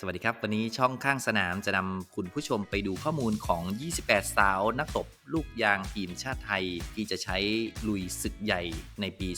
สวัสดีครับ วันนี้ช่องข้างสนามจะนำคุณผู้ชมไปดูข้อมูลของ 28 สาวนักตบลูกยางทีมชาติไทย ที่จะใช้ลุยศึกใหญ่ในปี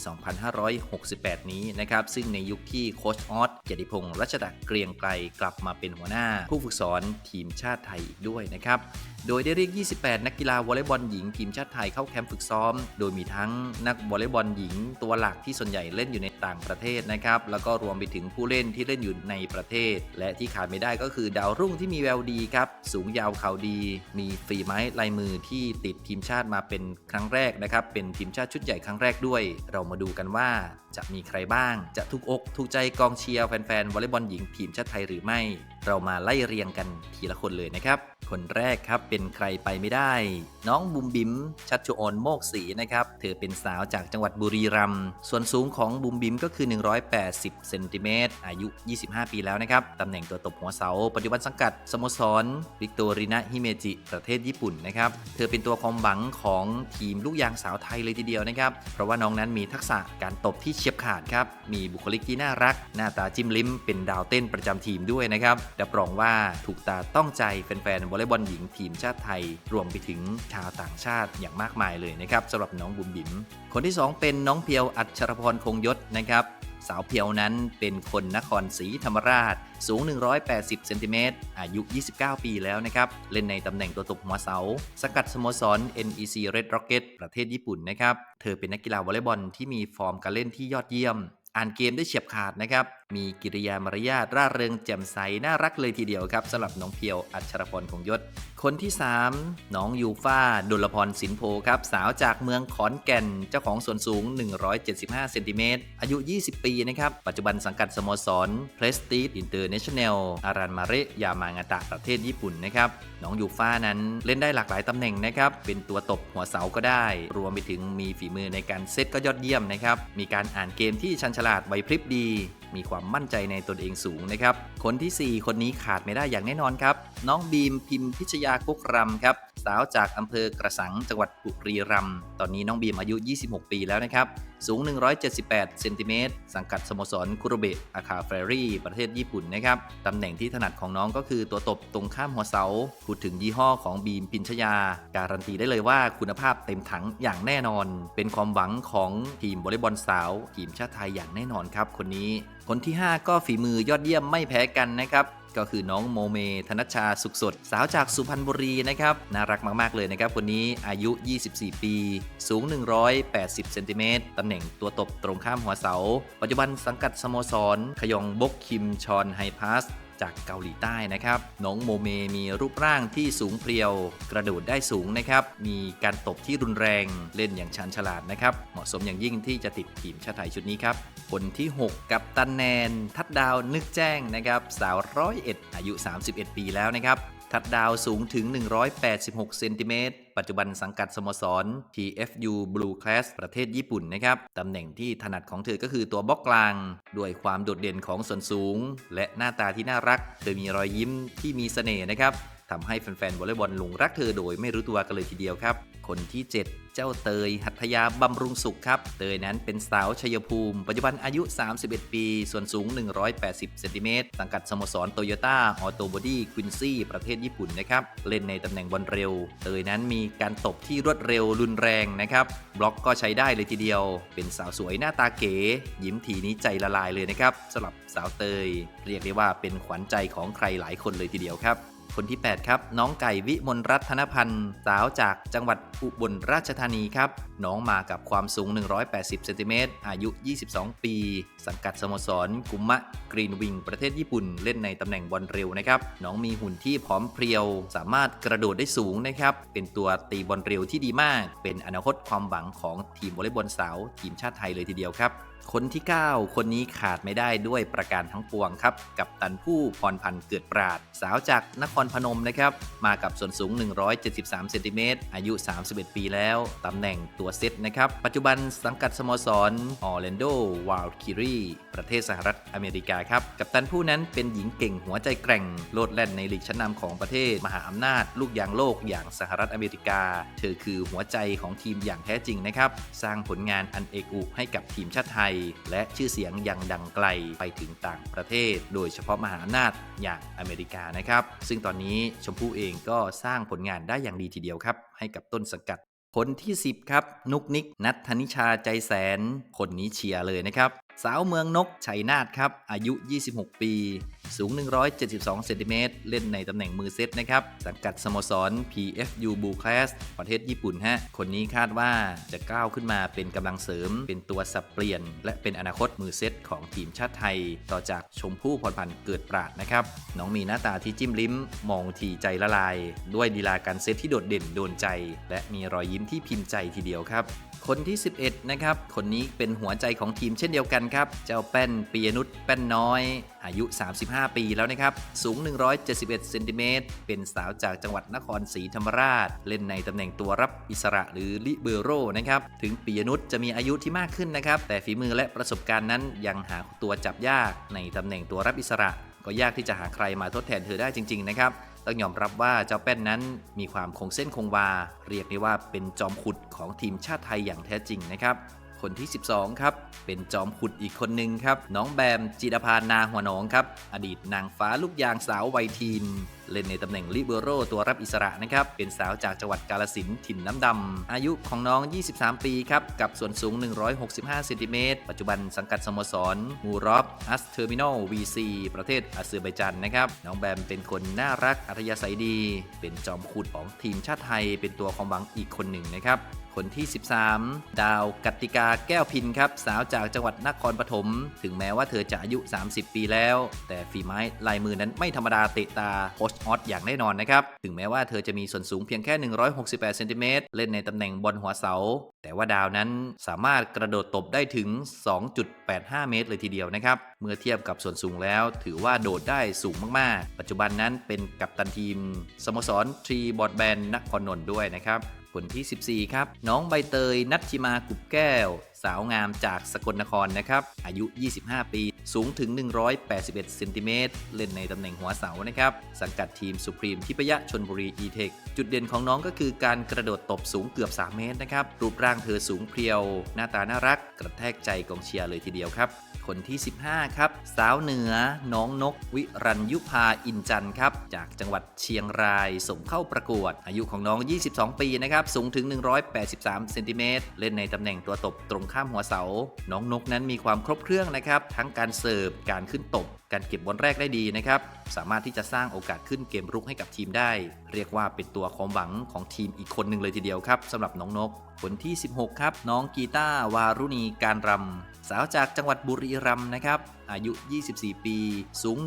2568 นี้นะครับ ซึ่งในยุคที่โค้ชออสเกียรติพงศ์รัชดาเกรียงไกรกลับมาเป็นหัวหน้า ผู้ฝึกสอนทีมชาติไทยอีกด้วยนะครับโดยได้เรียก 28 นักกีฬาวอลเลย์บอลหญิงทีมชาติไทยเข้าแคมป์ฝึกซ้อม โดยมีทั้งนักวอลเลย์บอลหญิงตัวหลักที่ส่วนใหญ่เล่นอยู่ในต่างประเทศนะครับ แล้วก็รวมไปถึงผู้เล่นที่เล่นอยู่ในประเทศ และที่ขาดไม่ได้ก็คือดาวรุ่งที่มีแววดีครับ สูงยาวเข่าดี มีฝีไม้ลายมือที่ติดทีมชาติมาเป็นครั้งแรกนะครับ เป็นทีมชาติชุดใหญ่ครั้งแรกด้วย เรามาดูกันว่าจะมีใครบ้าง จะถูกอกถูกใจกองเชียร์แฟนๆวอลเลย์บอลหญิงทีมชาติไทยหรือไม่ เรามาไล่เรียงกันทีละคนเลยนะครับ คนแรกครับเป็นใครไปไม่ได้ น้องบุมบิมชัชชุออนโมกศรีนะครับ เธอเป็นสาวจากจังหวัดบุรีรัมย์ส่วนสูงของบุมบิมก็คือ 180 เซนติเมตรอายุ 25 ปีแล้วนะครับ ตำแหน่งตัวตบหัวเสา ปัจจุบันสังกัดสโมสรวิกตอรินะฮิเมจิ ประเทศญี่ปุ่นนะครับ เธอเป็นตัวความหวังของทีมลูกยางสาวไทยเลยทีเดียวนะครับ เพราะว่าน้องนั้นมีทักษะการตบที่เฉียบขาดครับ มีบุคลิกที่น่ารัก หน้าตาจิ้มลิ้ม เป็นดาวเต้นประจำทีมด้วยนะครับรับรองว่าถูกตาต้องใจแฟนๆวอลเลย์บอลหญิงทีมชาติไทย รวมไปถึงชาวต่างชาติอย่างมากมายเลยนะครับสำหรับน้องบุ๋มบิ๋มคนที่ 2 เป็นน้องเพียวอัชรพรคงยศนะครับสาวเพียวนั้นเป็นคนนครศรีธรรมราช สูง 180 เซนติเมตร อายุ 29 ปีแล้วนะครับ เล่นในตำแหน่งตัวตบหัวเสา สกัดสโมสร NEC Red Rocket ประเทศญี่ปุ่นนะครับ เธอเป็นนักกีฬาวอลเลย์บอลที่มีฟอร์มการเล่นที่ยอดเยี่ยม อ่านเกมได้เฉียบขาดนะครับ มีกิริยามารยาทร่าเริงแจ่มใสน่ารักเลยทีเดียวครับสำหรับน้องเพียวอัชรพรคงยศ คนที่ 3 น้องยูฟ่าดุลพรสินโพครับ สาวจากเมืองขอนแก่น เจ้าของส่วนสูง 175 เซนติเมตร อายุ 20 ปีนะครับ ปัจจุบันสังกัดสโมสร Prestige International อารันมาเระยามางาตะประเทศญี่ปุ่นนะครับ น้องยูฟ่านั้นเล่นได้หลากหลายตำแหน่งนะครับ เป็นตัวตบหัวเสาก็ได้ รวมไปถึงมีฝีมือในการเซตก็ยอดเยี่ยมนะครับ มีการอ่านเกมที่ชันฉลาดไหวพริบดี มีความมั่นใจในตนเองสูงนะครับ คนทีสี่ 4 คนนี้ขาดไม่ได้อย่างแน่นอนครับ น้องบีมพิมพิชยากุกรำครับ สาวจากอำเภอกระสังจังหวัดบุรีรัมย์ตอนนี้น้องบีมอายุ 26 ปีแล้วนะครับ สูง 178 เซนติเมตร สังกัดสโมสรคุโรเบะอาคาเฟรรี่ประเทศญี่ปุ่นนะครับ ตำแหน่งที่ถนัดของน้องก็คือตัวตบตรงข้ามหัวเสา พูดถึงยี่ห้อของบีมพินชยา การันตีได้เลยว่าคุณภาพเต็มถังอย่างแน่นอน เป็นความหวังของทีมวอลเลย์บอลสาว ทีมชาติไทยอย่างแน่นอนครับคนนี้ คนที่ 5 ก็ฝีมือยอดเยี่ยมไม่แพ้กันนะครับ ก็คือน้องโมเม ธนชชาสุขสด สาวจากสุพรรณบุรีนะครับ น่ารักมาก ๆ เลยนะครับคนนี้อายุ 24 ปี สูง 180 เซนติเมตรตำแหน่งตัวตบตรงข้ามหัวเสา ปัจจุบันสังกัดสโมสร ขยองบกคิมชอนไฮพาส จากเกาหลีใต้นะครับน้องโมเมมีรูปร่างที่สูงเพรียว กระโดดได้สูงนะครับ มีการตบที่รุนแรงเล่นอย่างชันฉลาดนะครับ เหมาะสมอย่างยิ่งที่จะติดทีมชาติไทยชุดนี้ครับ คนที่ 6 กับตันแนน ทัดดาวนึกแจ้งนะครับ สาวร้อยเอ็ดอายุ 31 ปีแล้วนะครับ ทัดดาวสูงถึง 186 เซนติเมตร ปัจจุบันสังกัดสโมสร TFU Blue Class ประเทศญี่ปุ่นนะครับ ตำแหน่งที่ถนัดของเธอก็คือตัวบล็อกกลาง ด้วยความโดดเด่นของส่วนสูง และหน้าตาที่น่ารัก เธอมีรอยยิ้มที่มีเสน่ห์นะครับทำให้แฟนๆวอลเลย์บอลหลงรักเธอโดยไม่รู้ตัวกันเลยทีเดียวครับ คนที่ 7 เจ้าเตย หัตถยาบำรุงสุขครับ เตยนั้นเป็นสาวชัยภูมิ ปัจจุบันอายุ 31 ปี ส่วนสูง 180 เซนติเมตรสังกัดสโมสรโตโยต้าออโตบอดี้ควินซี่ประเทศญี่ปุ่นนะครับ เล่นในตำแหน่งบอลเร็ว เตยนั้นมีการตบที่รวดเร็วรุนแรงนะครับ บล็อกก็ใช้ได้เลยทีเดียว เป็นสาวสวยหน้าตาเก๋ ยิ้มทีนี้ใจละลายเลยนะครับสำหรับสาวเตย เรียกได้ว่าเป็นขวัญใจของใครหลายคนเลยทีเดียวครับ คนที่ 8 ครับ น้องไก่วิมลรัตนพันธ์สาวจากจังหวัดอุบลราชธานีครับ น้องมากับความสูง 180เซนติเมตรอายุ 22 ปี สังกัดสโมสร กุมมะกรีนวิงประเทศญี่ปุ่นเล่นในตำแหน่งบอลเร็วนะครับ น้องมีหุ่นที่พร้อมเพรียว สามารถกระโดดได้สูงนะครับ เป็นตัวตีบอลเร็วที่ดีมาก เป็นอนาคตความหวังของทีมวอลเลย์บอลสาว ทีมชาติไทยเลยทีเดียวครับ คนที่ 9 คนนี้ขาดไม่ได้ด้วยประการทั้งปวงครับ กับตันผู้พรพันธ์เกิดปราด สาวจากนครพนมนะครับ มากับส่วนสูง 173 เซนติเมตร อายุ 31 ปีแล้ว ตำแหน่งตัวเซตนะครับ ปัจจุบันสังกัดสโมสรออร์แลนโดวาลคิรีประเทศสหรัฐอเมริกาครับ กับตันผู้นั้นเป็นหญิงเก่งหัวใจแกร่ง โลดแล่นในลีกชั้นนำของประเทศ มหาอำนาจ ลูกยางโลกอย่างสหรัฐอเมริกา เธอคือหัวใจของทีมอย่างแท้จริงนะครับ สร้างผลงานอันเอกอุให้กับทีมชาติไทยย และชื่อเสียงยังดังไกลไปถึงต่างประเทศ โดยเฉพาะมหาอำนาจอย่างอเมริกานะครับ ซึ่งตอนนี้ชมพู่เองก็สร้างผลงานได้อย่างดีทีเดียวครับ ให้กับต้นสังกัด ผลที่ 10 ครับ นุกนิกนัทธนิชาใจแสน คนนี้เชียร์เลยนะครับ สาวเมืองนกชัยนาทครับ อายุ 26 ปี สูง 172 เซนติเมตร เล่นในตำแหน่งมือเซตนะครับ สังกัดสโมสร PFU b u c l a s ประเทศญี่ปุ่นฮะ คนนี้คาดว่าจะก้าวขึ้นมาเป็นกำลังเสริม เป็นตัวสับเปลี่ยน และเป็นอนาคตมือเซตของทีมชาติไทย ต่อจากชมพู่พรพันธ์เกิดปราดนะครับ น้องมีหน้าตาที่จิ้มลิ้ม มองทีใจละลาย ด้วยดีลาการเซตที่โดดเด่นโดนใจ และมีรอยยิ้มที่พิมพ์ใจทีเดียวครับ คนที่ 11 นะครับ คนนี้เป็นหัวใจของทีมเช่นเดียวกันครับ เจ้าแป้นปียนุชแป้นน้อย อายุ 35 ปีแล้วนะครับ สูง 171เซนติเมตรเป็นสาวจากจังหวัดนครศรีธรรมราช เล่นในตำแหน่งตัวรับอิสระหรือลิเบโรนะครับ ถึงปียนุชจะมีอายุที่มากขึ้นนะครับ แต่ฝีมือและประสบการณ์นั้นยังหาตัวจับยากในตำแหน่งตัวรับอิสระ ก็ยากที่จะหาใครมาทดแทนเธอได้จริง ๆ นะครับต้องยอมรับว่าเจ้าแป้นนั้นมีความคงเส้นคงวา เรียกได้ว่าเป็นจอมขุดของทีมชาติไทยอย่างแท้จริงนะครับ คนที่ 12 ครับ เป็นจอมขุดอีกคนหนึ่งครับ น้องแบมจิรพานาหัวหนองครับ อดีตนางฟ้าลูกยางสาววัยทีน เล่นในตำแหน่งลิเบโรตัวรับอิสระนะครับ เป็นสาวจากจังหวัดกาลสินถิ่นน้ำดำ อายุของน้อง 23 ปีครับ กับส่วนสูง 165เซนติเมตรปัจจุบันสังกัดสโมสร มูรอบอัสเทอร์มินอล VC ประเทศอาเซอร์ไบจันนะครับ น้องแบมเป็นคนน่ารักอัธยาศัยดี เป็นจอมขุดของทีมชาติไทย เป็นตัวความหวังอีกคนหนึ่งนะครับคนที่ 13 ดาวกัตติกาแก้วพินครับ สาวจากจังหวัดนครปฐม ถึงแม้ว่าเธอจะอายุ 30 ปีแล้ว แต่ฝีไม้ลายมือนั้นไม่ธรรมดาเตะตาโคชออสอย่างแน่นอนนะครับ ถึงแม้ว่าเธอจะมีส่วนสูงเพียงแค่ 168 เซนติเมตร เล่นในตำแหน่งบอลหัวเสา แต่ว่าดาวนั้นสามารถกระโดดตบได้ถึง 2.85 เมตร เลยทีเดียวนะครับ เมื่อเทียบกับส่วนสูงแล้วถือว่าโดดได้สูงมากๆ ปัจจุบันนั้นเป็นกัปตันทีม สโมสรทรีบอดแบนนักครนน์ด้วยนะครับ คนที่ 14 ครับ น้องใบเตยนัทชิมากุบแก้ว สาวงามจากสกลนครนะครับ อายุ 25 ปี สูงถึง 181เซนติเมตรเล่นในตำแหน่งหัวเสานะครับ สังกัดทีมสุพรีมทิพยะชนบุรีอีเทคจุดเด่นของน้องก็คือการกระโดดตบสูงเกือบ 3 เมตรนะครับ รูปร่างเธอสูงเพรียว หน้าตาน่ารัก กระแทกใจกองเชียร์เลยทีเดียวครับคนที่ 15 ครับ สาวเหนือ น้องนก วิรัญยุพาอินจันทร์ครับ จากจังหวัดเชียงราย ส่งเข้าประกวด อายุของน้อง 22 ปีนะครับ สูงถึง 183 เซนติเมตร เล่นในตำแหน่งตัวตบตรงข้ามหัวเสา น้องนกนั้นมีความครบเครื่องนะครับ ทั้งการเสิร์ฟ การขึ้นตบ การเก็บบอลแรกได้ดีนะครับ สามารถที่จะสร้างโอกาสขึ้นเกมรุกให้กับทีมได้ เรียกว่าเป็นตัวความหวังของทีมอีกคนหนึ่งเลยทีเดียวครับสำหรับน้องนกคนที่ 16 ครับ น้องกีตาร์วารุณีการรำสาวจากจังหวัดบุรีรัมย์นะครับ อายุ 24 ปี สูง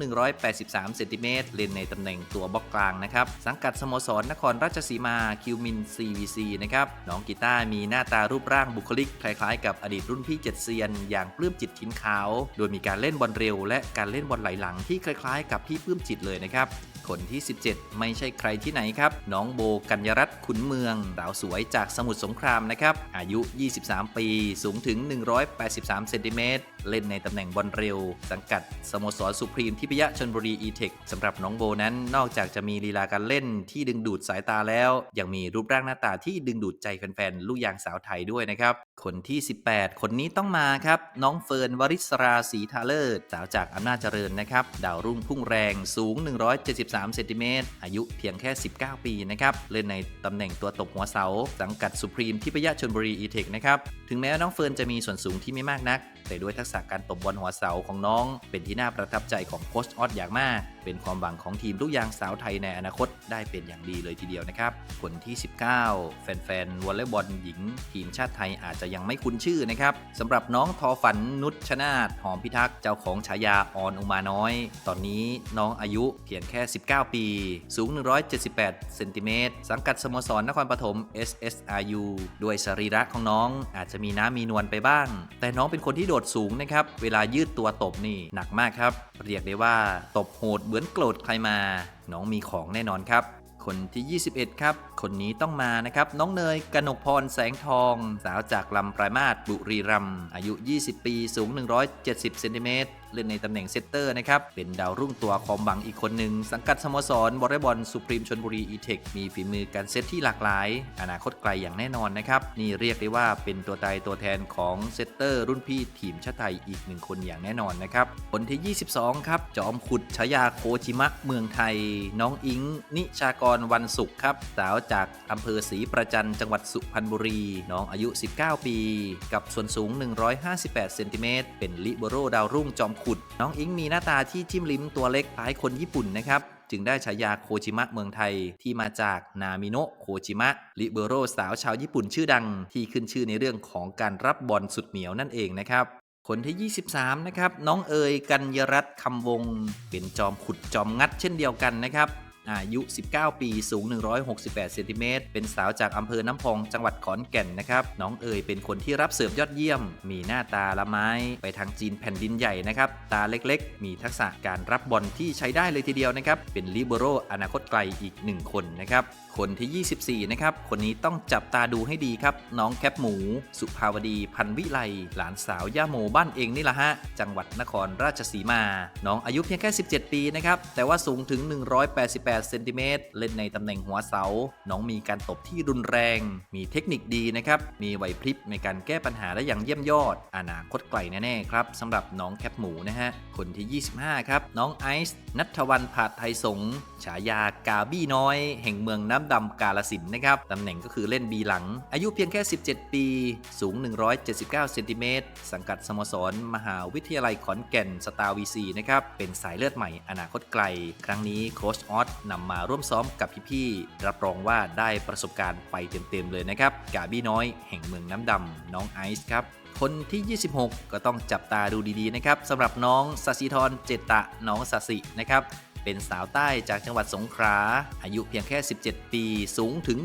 183 เซนติเมตรเล่นในตำแหน่งตัวบล็อกกลางนะครับ สังกัดสโมสรนครราชสีมาคิวมิน CVC นะครับ น้องกีตาร์มีหน้าตารูปร่างบุคลิก คล้ายๆ กับอดีตรุ่นพี่เจ็ดเซียน อย่างปลื้มจิตถินขาว โดยมีการเล่นบอลเร็ว และการเล่นบอลไหลหลังที่คล้ายๆ กับพี่ปลื้มจิตเลยนะครับคนที่ 17 ไม่ใช่ใครที่ไหนครับ น้องโบกัญญรัตน์ขุนเมืองสาวสวยจากสมุทรสงครามนะครับ อายุ 23 ปี สูงถึง 183 เซนติเมตร เล่นในตำแหน่งบอลเร็วสังกัดสโมสรสุพรีมทิพยะชนบุรีอีเทคสำหรับน้องโบนั้นนอกจากจะมีลีลาการเล่นที่ดึงดูดสายตาแล้ว ยังมีรูปร่างหน้าตาที่ดึงดูดใจแฟนๆลูกยางสาวไทยด้วยนะครับ คนที่ 18 คนนี้ต้องมาครับ น้องเฟิร์นวริศราศรีทาเลิศสาวจากอำนาจเจริญนะครับ ดาวรุ่งพุ่งแรงสูง 173 เซนติเมตรอายุเพียงแค่ 19 ปีนะครับ เล่นในตำแหน่งตัวตบหัวเสา สังกัดสุพรีมทิพยะชนบุรีอีเทคนะครับ ถึงแม้น้องเฟิร์นจะมีส่วนสูงที่ไม่มากนัก แต่ด้วยทักษะการตบบอลหัวเสาของน้อง เป็นที่น่าประทับใจของโค้ชออสอย่างมาก เป็นความหวังของทีมลูกยางสาวไทยในอนาคตได้เป็นอย่างดีเลยทีเดียวนะครับคนที่ 19 แฟนๆวอลเลย์บอลหญิง ทีมชาติไทยอาจจะยังไม่คุ้นชื่อนะครับสำหรับน้องทอฝันนุชชนาธหอมพิทักษ์เจ้าของฉายาออนอุมาน้อย ตอนนี้น้องอายุเพียงแค่ 19 ปี สูง 178 เซนติเมตร สังกัดสโมสรนครปฐม SSRU ด้วยสรีระของน้องอาจจะมีน้ำมีนวลไปบ้าง แต่น้องเป็นคนที่โดดสูงนะครับ เวลายืดตัวตบนี่หนักมากครับ เรียกได้ว่าตบโหดเหมือนโกรธใครมา น้องมีของแน่นอนครับ คนที่ 21 ครับ คนนี้ต้องมานะครับ น้องเนยกนกพรแสงทอง สาวจากลำปลายมาศบุรีรัมย์อายุ 20 ปี สูง 170เซนติเมตรเล่นในตำแหน่งเซตเตอร์นะครับ เป็นดาวรุ่งตัวความหวังอีกคนหนึ่ง สังกัดสโมสรวอลเลย์บอลสุพรีมชนบุรีอีเทค มีฝีมือการเซตที่หลากหลาย อนาคตไกลอย่างแน่นอนนะครับ นี่เรียกได้ว่าเป็นตัวตายตัวแทนของเซตเตอร์รุ่นพี่ทีมชาติไทยอีกหนึ่งคนอย่างแน่นอนนะครับ คนที่ 22 ครับ จอมขุดฉายาโคจิมะเมืองไทย น้องอิง นิชากรวันสุขครับ สาวจากอำเภอศรีประจันจังหวัดสุพรรณบุรี น้องอายุ 19 ปี กับส่วนสูง 158 เซนติเมตร เป็นลิเบโรดาวรุ่งจอมขุด น้องอิงมีหน้าตาที่จิ้มลิ้มตัวเล็กคล้ายคนญี่ปุ่นนะครับจึงได้ฉายาโคจิมะเมืองไทยที่มาจากนามิโนะโคจิมะลิเบโรสาวชาวญี่ปุ่นชื่อดัง ที่ขึ้นชื่อในเรื่องของการรับบอลสุดเหนียวนั่นเองนะครับ คนที่ 23 นะครับ น้องเอ๋ยกัญญรัตน์คำวงศ์เป็นจอมขุดจอมงัดเช่นเดียวกันนะครับ อายุ 19 ปี สูง 168 เซนติเมตร เป็นสาวจากอำเภอน้ำพอง จังหวัดขอนแก่นนะครับ น้องเอ๋ยเป็นคนที่รับเสิร์ฟยอดเยี่ยม มีหน้าตาละไม้ ไปทางจีนแผ่นดินใหญ่นะครับ ตาเล็กๆ มีทักษะการรับบอลที่ใช้ได้เลยทีเดียวนะครับ เป็นลิเบโรอนาคตไกลอีก 1 คนนะครับ คนที่ 24 นะครับ คนนี้ต้องจับตาดูให้ดีครับ น้องแคปหมู สุภาวดีพันวิไล หลานสาวย่าโมบ้านเองนี่แหละฮะ จังหวัดนครราชสีมา น้องอายุเพียงแค่ 17 ปีนะครับ แต่ว่าสูงถึง 188เซนติเมตรเล่นในตำแหน่งหัวเสา น้องมีการตบที่รุนแรง มีเทคนิคดีนะครับ มีไหวพริบในการแก้ปัญหาได้อย่างเยี่ยมยอด อนาคตไกลแน่ๆครับสำหรับน้องแคปหมูนะฮะ คนที่ 25 ครับ น้องไอซ์นัทวันผาดไทยสงฆ์ฉายากาบี้น้อย แห่งเมืองน้ำดำกาลสินนะครับตำแหน่งก็คือเล่นบีหลัง อายุเพียงแค่ 17 ปี สูง 179เซนติเมตรสังกัดสโมสร มหาวิทยาลัยขอนแก่นสตาร์วีซีนะครับเป็นสายเลือดใหม่อนาคตไกล ครั้งนี้โค้ชออสนำมาร่วมซ้อมกับพี่ๆรับรองว่าได้ประสบการณ์ไปเต็มๆเลยนะครับ กาบี้น้อยแห่งเมืองน้ำดำน้องไอซ์ครับคนที่ 26 ก็ต้องจับตาดูดีๆนะครับสำหรับน้องสัสิธรเจตะน้องสัสินะครับ เป็นสาวใต้จากจังหวัดสงขลา อายุเพียงแค่ 17 ปี สูงถึง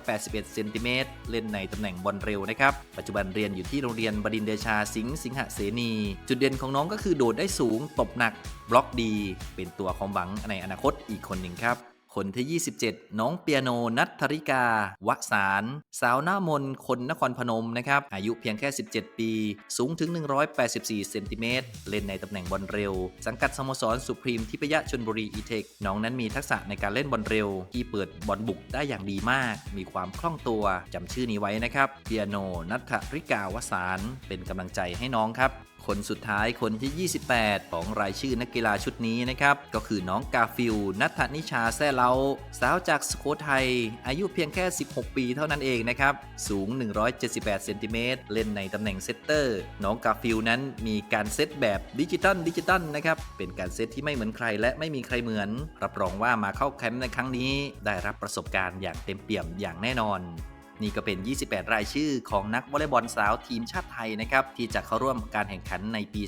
181 เซนติเมตร เล่นในตำแหน่งบอลเร็วนะครับ ปัจจุบันเรียนอยู่ที่โรงเรียนบดินเดชาสิงห์สิงหเสนี จุดเด่นของน้องก็คือโดดได้สูง ตบหนัก บล็อกดี เป็นตัวความหวังในอนาคตอีกคนหนึ่งครับ คนที่ 27 น้องเปียโนนัทธริกา วสาร สาวหน้ามน คนนครพนมนะครับ อายุเพียงแค่ 17 ปี สูงถึง 184 เซนติเมตร เล่นในตำแหน่งบอลเร็ว สังกัดสโมสรสุพรีมทิพยชนบุรีอีเทค น้องนั้นมีทักษะในการเล่นบอลเร็ว ที่เปิดบอลบุกได้อย่างดีมาก มีความคล่องตัว จำชื่อนี้ไว้นะครับ เปียโนนัทธริกาวสาร เป็นกำลังใจให้น้องครับ คนสุดท้ายคนที่ 28 ของรายชื่อนักกีฬาชุดนี้นะครับ ก็คือน้องกาฟิลนัทนิชาแซ่เล้าสาวจากสุโขทัย อายุเพียงแค่ 16 ปีเท่านั้นเองนะครับ สูง 178 เซนติเมตร เล่นในตำแหน่งเซตเตอร์ น้องกาฟิลนั้นมีการเซตแบบดิจิตอลดิจิตอลนะครับ เป็นการเซตที่ไม่เหมือนใครและไม่มีใครเหมือน รับรองว่ามาเข้าแคมป์ในครั้งนี้ ได้รับประสบการณ์อย่างเต็มเปี่ยมอย่างแน่นอน นี่ก็เป็น 28 รายชื่อของนักวอลเลย์บอลสาวทีมชาติไทยนะครับที่จะเข้าร่วมการแข่งขันในปี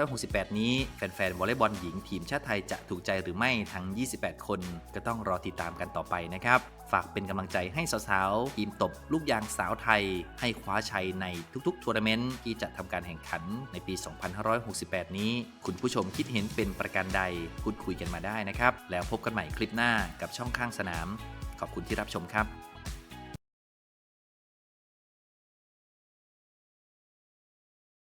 2568 นี้ แฟนๆวอลเลย์บอลหญิงทีมชาติไทยจะถูกใจหรือไม่ทั้ง 28 คน ก็ต้องรอติดตามกันต่อไปนะครับฝากเป็นกำลังใจให้สาวๆ ทีมตบลูกยางสาวไทย ให้คว้าชัยในทุกๆทัวร์นาเมนต์ที่จะทำการแข่งขันในปี 2568 นี้ คุณผู้ชมคิดเห็นเป็นประการใดพูดคุยกันมาได้นะครับ แล้วพบกันใหม่คลิปหน้ากับช่องข้างสนาม ขอบคุณที่รับชมครับ